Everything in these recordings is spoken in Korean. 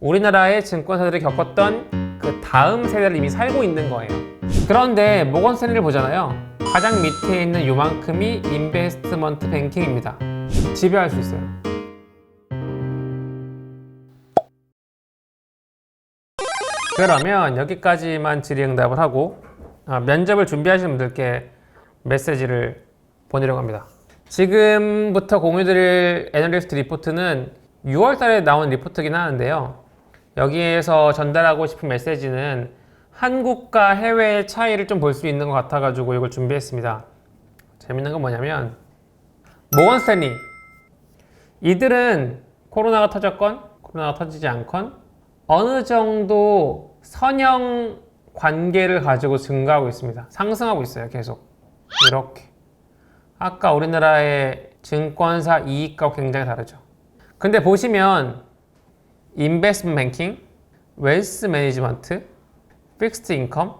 우리나라의 증권사들이 겪었던 그 다음 세대를 이미 살고 있는 거예요. 그런데 모건 스탠리를 보잖아요. 가장 밑에 있는 요만큼이 인베스트먼트 뱅킹입니다. 지배할 수 있어요. 그러면 여기까지만 질의응답을 하고 아, 면접을 준비하시는 분들께 메시지를 보내려고 합니다. 지금부터 공유드릴 애널리스트 리포트는 6월 달에 나온 리포트긴 하는데요. 여기에서 전달하고 싶은 메시지는 한국과 해외의 차이를 좀 볼 수 있는 것 같아가지고 이걸 준비했습니다. 재밌는 건 뭐냐면 모건 스탠리 이들은 코로나가 터졌건 코로나가 터지지 않건 어느 정도 선형 관계를 가지고 증가하고 있습니다. 상승하고 있어요. 계속 이렇게 아까 우리나라의 증권사 이익과 굉장히 다르죠. 근데 보시면 인베스트먼트 뱅킹, 웰스 매니지먼트, 픽스트 인컴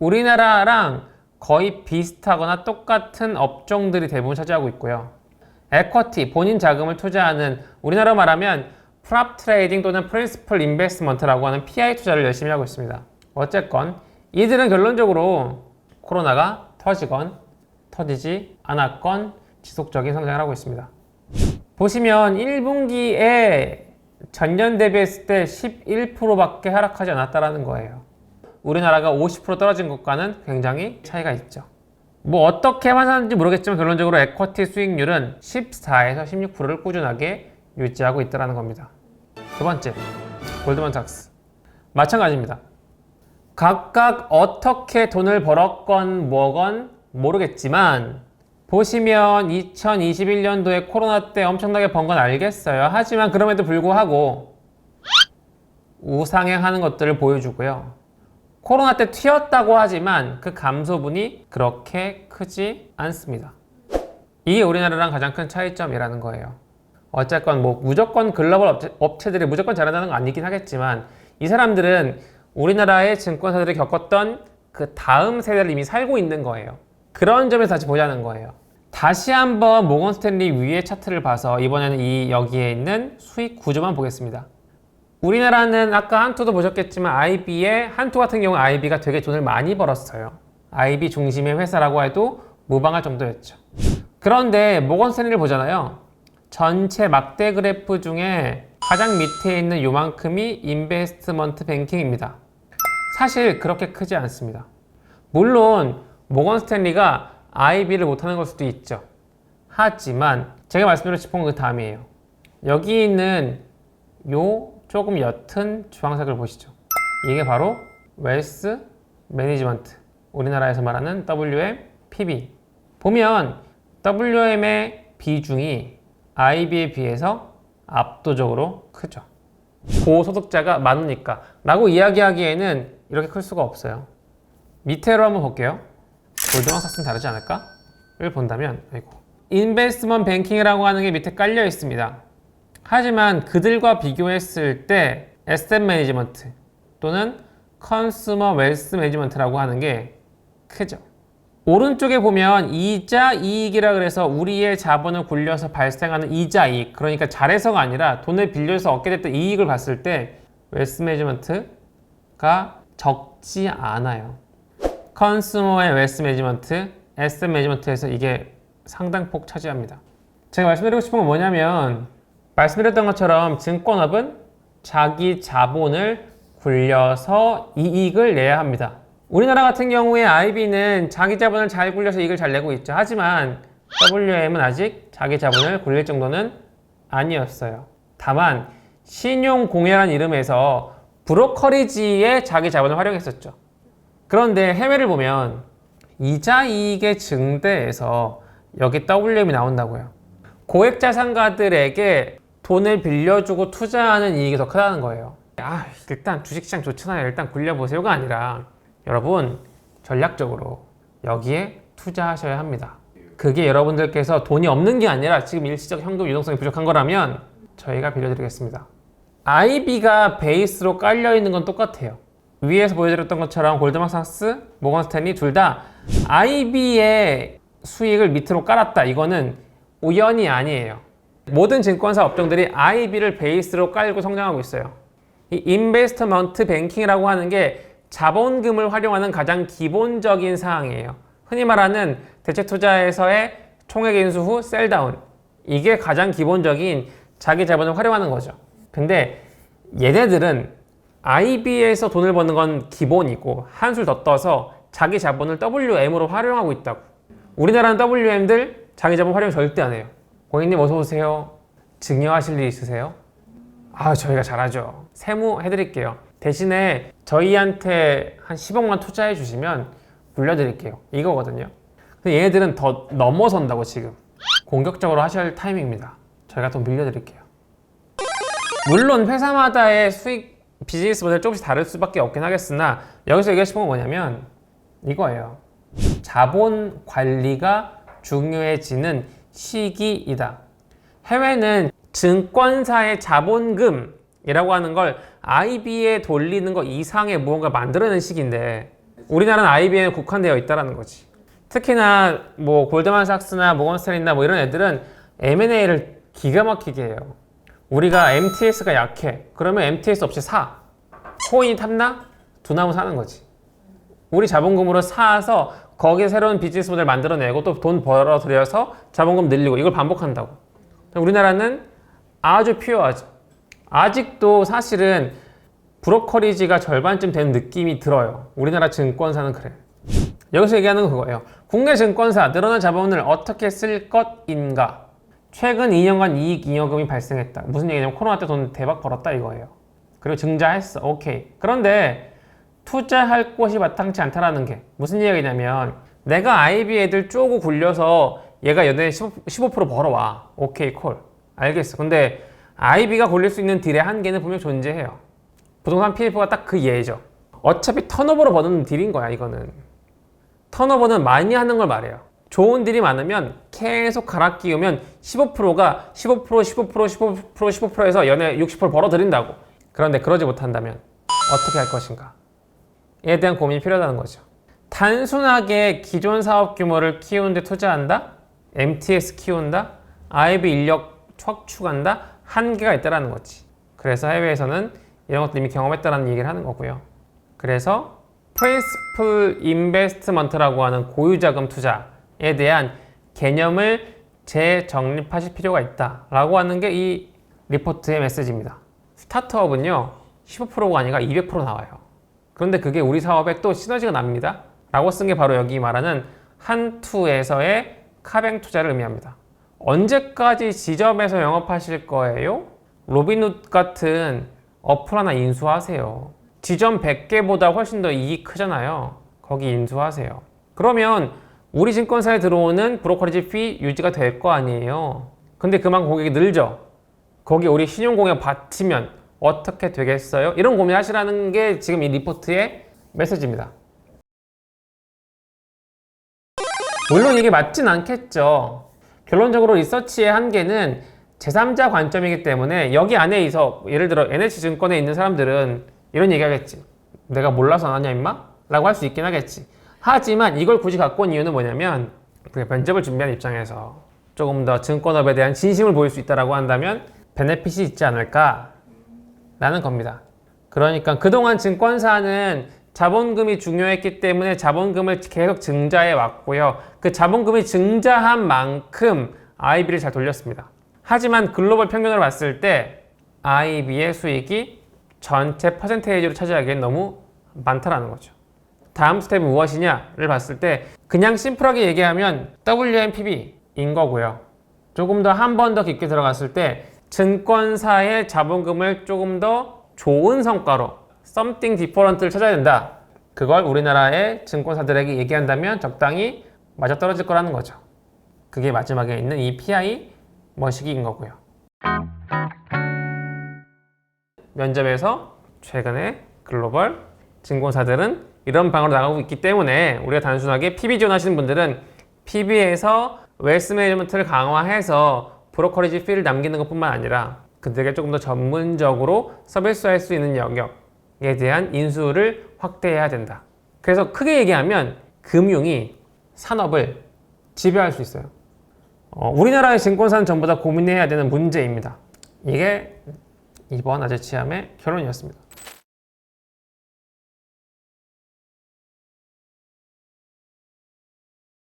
우리나라랑 거의 비슷하거나 똑같은 업종들이 대부분 차지하고 있고요. 에쿼티, 본인 자금을 투자하는 우리나라 말하면 프랍 트레이딩 또는 프린시플 인베스트먼트라고 하는 PI 투자를 열심히 하고 있습니다. 어쨌건 이들은 결론적으로 코로나가 터지건 터지지 않았건 지속적인 성장을 하고 있습니다. 보시면 1분기에 전년 대비했을 때 11%밖에 하락하지 않았다라는 거예요. 우리나라가 50% 떨어진 것과는 굉장히 차이가 있죠. 뭐 어떻게 환산하는지 모르겠지만 결론적으로 에쿼티 수익률은 14에서 16%를 꾸준하게 유지하고 있다는 겁니다. 두 번째, 골드만삭스. 마찬가지입니다. 각각 어떻게 돈을 벌었건 뭐건 모르겠지만 보시면 2021년도에 코로나 때 엄청나게 번 건 알겠어요. 하지만 그럼에도 불구하고 우상향하는 것들을 보여주고요. 코로나 때 튀었다고 하지만 그 감소분이 그렇게 크지 않습니다. 이게 우리나라랑 가장 큰 차이점이라는 거예요. 어쨌건 뭐 무조건 글로벌 업체, 업체들이 무조건 잘한다는 건 아니긴 하겠지만 이 사람들은 우리나라의 증권사들이 겪었던 그 다음 세대를 이미 살고 있는 거예요. 그런 점에서 다시 보자는 거예요. 다시 한번 모건 스탠리 위의 차트를 봐서 이번에는 이 여기에 있는 수익 구조만 보겠습니다. 우리나라는 아까 한투도 보셨겠지만 IB의 한투 같은 경우 IB가 되게 돈을 많이 벌었어요. IB 중심의 회사라고 해도 무방할 정도였죠. 그런데 모건 스탠리를 보잖아요. 전체 막대 그래프 중에 가장 밑에 있는 요만큼이 인베스트먼트 뱅킹입니다. 사실 그렇게 크지 않습니다. 물론 모건 스탠리가 IB를 못하는 걸 수도 있죠. 하지만 제가 말씀드린 짚은 그 다음이에요. 여기 있는 요 조금 옅은 주황색을 보시죠. 이게 바로 웰스 매니지먼트. 우리나라에서 말하는 WM PB. 보면 WM의 비중이 IB에 비해서 압도적으로 크죠. 고소득자가 많으니까 라고 이야기하기에는 이렇게 클 수가 없어요. 밑에로 한번 볼게요. 골드만삭스는 다르지 않을까? 를 본다면 아이고 인베스트먼트 뱅킹이라고 하는 게 밑에 깔려 있습니다. 하지만 그들과 비교했을 때 에스템 매니지먼트 또는 컨슈머 웰스 매니지먼트라고 하는 게 크죠. 오른쪽에 보면 이자 이익이라 그래서 우리의 자본을 굴려서 발생하는 이자 이익 그러니까 잘해서가 아니라 돈을 빌려서 얻게 됐던 이익을 봤을 때 웰스 매니지먼트가 적지 않아요. 컨슈머의 웰스 매니지먼트, 에스템 매니지먼트에서 이게 상당폭 차지합니다. 제가 말씀드리고 싶은 건 뭐냐면 말씀드렸던 것처럼 증권업은 자기 자본을 굴려서 이익을 내야 합니다. 우리나라 같은 경우에 IB는 자기 자본을 잘 굴려서 이익을 잘 내고 있죠. 하지만 WM은 아직 자기 자본을 굴릴 정도는 아니었어요. 다만 신용공예라는 이름에서 브로커리지에 자기 자본을 활용했었죠. 그런데 해외를 보면 이자 이익의 증대에서 여기 WM이 나온다고요. 고액 자산가들에게 돈을 빌려주고 투자하는 이익이 더 크다는 거예요. 아, 일단 주식시장 좋잖아요. 일단 굴려보세요가 아니라 여러분 전략적으로 여기에 투자하셔야 합니다. 그게 여러분들께서 돈이 없는 게 아니라 지금 일시적 현금 유동성이 부족한 거라면 저희가 빌려드리겠습니다. IB가 베이스로 깔려 있는 건 똑같아요. 위에서 보여드렸던 것처럼 골드만삭스, 모건스탠리 둘 다 IB의 수익을 밑으로 깔았다. 이거는 우연이 아니에요. 모든 증권사 업종들이 IB를 베이스로 깔고 성장하고 있어요. 이 인베스트먼트 뱅킹이라고 하는 게 자본금을 활용하는 가장 기본적인 사항이에요. 흔히 말하는 대체 투자에서의 총액 인수 후 셀다운. 이게 가장 기본적인 자기 자본을 활용하는 거죠. 근데 얘네들은 IB에서 돈을 버는 건 기본이고 한술 더 떠서 자기 자본을 WM으로 활용하고 있다고. 우리나라는 WM들 자기 자본 활용 절대 안 해요. 고객님 어서 오세요. 증여하실 일 있으세요? 아, 저희가 잘하죠. 세무 해드릴게요. 대신에 저희한테 한 10억만 투자해 주시면 물려드릴게요. 이거거든요. 근데 얘네들은 더 넘어선다고 지금. 공격적으로 하셔야 할 타이밍입니다. 저희가 돈 빌려드릴게요. 물론 회사마다의 수익 비즈니스 모델 조금씩 다를 수밖에 없긴 하겠으나 여기서 얘기하고 싶은 건 뭐냐면 이거예요. 자본 관리가 중요해지는 시기이다. 해외는 증권사의 자본금이라고 하는 걸 IB에 돌리는 것 이상의 무언가 만들어내는 시기인데 우리나라는 IB에 국한되어 있다라는 거지. 특히나 뭐 골드만삭스나 모건스탠리나 뭐 이런 애들은 M&A를 기가 막히게 해요. 우리가 MTS가 약해. 그러면 MTS 없이 사. 코인이 탐나? 두나무 사는 거지. 우리 자본금으로 사서 거기에 새로운 비즈니스 모델 만들어내고 또 돈 벌어 들여서 자본금 늘리고 이걸 반복한다고. 우리나라는 아주 피어하죠. 아직도 사실은 브로커리지가 절반쯤 되는 느낌이 들어요. 우리나라 증권사는 그래. 여기서 얘기하는 건 그거예요. 국내 증권사 늘어난 자본을 어떻게 쓸 것인가? 최근 2년간 이익 잉여금이 발생했다. 무슨 얘기냐면 코로나 때 돈 대박 벌었다 이거예요. 그리고 증자했어. 오케이. 그런데 투자할 곳이 마땅치 않다라는 게 무슨 얘기냐면 내가 IB 애들 쪼고 굴려서 얘가 연애 15%, 15% 벌어와. 오케이 콜. 알겠어. 근데 IB가 굴릴 수 있는 딜의 한계는 분명 존재해요. 부동산 PF가 딱 그 예죠. 어차피 턴오버로 버는 딜인 거야 이거는. 턴오버는 많이 하는 걸 말해요. 좋은 딜이 많으면 계속 갈아 끼우면 15%가 15% 15% 15% 15%에서 연애 60% 벌어들인다고. 그런데 그러지 못한다면 어떻게 할 것인가? 에 대한 고민이 필요하다는 거죠. 단순하게 기존 사업 규모를 키우는 데 투자한다? MTS 키운다? IB 인력 척추간다? 한계가 있다라는 거지. 그래서 해외에서는 이런 것도 이미 경험했다라는 얘기를 하는 거고요. 그래서 프린시플 인베스트먼트라고 하는 고유자금 투자 에 대한 개념을 재정립하실 필요가 있다라고 하는 게 이 리포트의 메시지입니다. 스타트업은요 15%가 아니라 200% 나와요. 그런데 그게 우리 사업에 또 시너지가 납니다. 라고 쓴 게 바로 여기 말하는 한투에서의 카뱅 투자를 의미합니다. 언제까지 지점에서 영업하실 거예요? 로빈훗 같은 어플 하나 인수하세요. 지점 100개보다 훨씬 더 이익 크잖아요. 거기 인수하세요. 그러면 우리 증권사에 들어오는 브로커리지 피 유지가 될 거 아니에요. 근데 그만 고객이 늘죠. 거기 우리 신용공여 받치면 어떻게 되겠어요? 이런 고민 하시라는 게 지금 이 리포트의 메시지입니다. 물론 이게 맞진 않겠죠. 결론적으로 리서치의 한계는 제3자 관점이기 때문에 여기 안에 있어 예를 들어 NH증권에 있는 사람들은 이런 얘기 하겠지. 내가 몰라서 안 하냐 임마? 라고 할 수 있긴 하겠지. 하지만 이걸 굳이 갖고 온 이유는 뭐냐면 그 면접을 준비하는 입장에서 조금 더 증권업에 대한 진심을 보일 수 있다라고 한다면 베네핏이 있지 않을까 라는 겁니다. 그러니까 그동안 증권사는 자본금이 중요했기 때문에 자본금을 계속 증자해 왔고요. 그 자본금이 증자한 만큼 IB를 잘 돌렸습니다. 하지만 글로벌 평균으로 봤을 때 IB의 수익이 전체 퍼센테이지로 차지하기엔 너무 많다라는 거죠. 다음 스텝은 무엇이냐를 봤을 때 그냥 심플하게 얘기하면 WMPB인 거고요. 조금 더 한 번 더 깊게 들어갔을 때 증권사의 자본금을 조금 더 좋은 성과로 something different를 찾아야 된다. 그걸 우리나라의 증권사들에게 얘기한다면 적당히 맞아 떨어질 거라는 거죠. 그게 마지막에 있는 이 PI 머시기인 거고요. 면접에서 최근에 글로벌 증권사들은 이런 방으로 나가고 있기 때문에 우리가 단순하게 PB 지원하시는 분들은 PB에서 웨스 매니지먼트를 강화해서 브로커리지 피를 남기는 것뿐만 아니라 그들에게 조금 더 전문적으로 서비스할 수 있는 영역에 대한 인수를 확대해야 된다. 그래서 크게 얘기하면 금융이 산업을 지배할 수 있어요. 어, 우리나라의 증권사는 전부 다 고민해야 되는 문제입니다. 이게 2번 아재치함의 결론이었습니다.